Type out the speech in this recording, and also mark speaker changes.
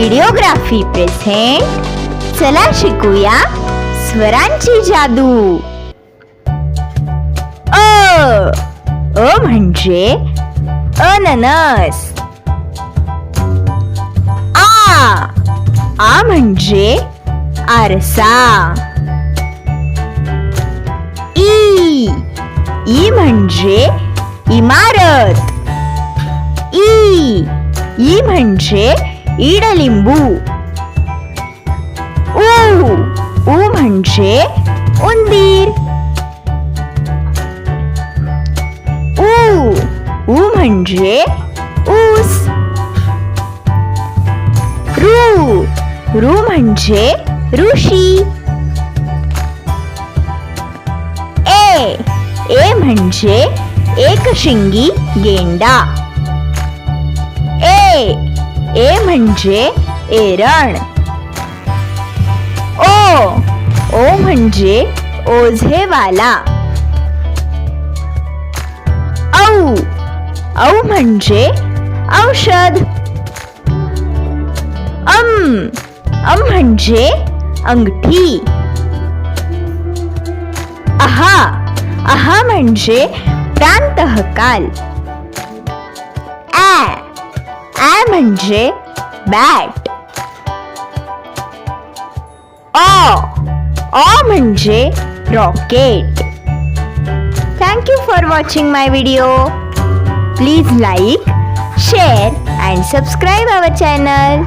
Speaker 1: किडिओग्राफी present चला शिकूया स्वरांची जादू. अ अ म्हणजे अननस. आ आ म्हणजे आरसा. ई ई म्हणजे इमारत. ई ई म्हणजे इडलिंबू. ऊ ऊ म्हणजे उंदीर. ऊ ऊ म्हणजे ऊस. रू रू म्हणजे ऋषी. ए ए म्हणजे एक शिंगी गेंडा. ए म्हणजे एरण. ओ ओ म्हणजे ओझेवाला. औ औ म्हणजे औषध. अम अम म्हणजे अंगठी. आहा आहा म्हणजे प्रांतःकाल ॲ ॲ म्हणजे बॅट ऑ ऑ म्हणजे rocket thank you for watching my video please like share and subscribe our channel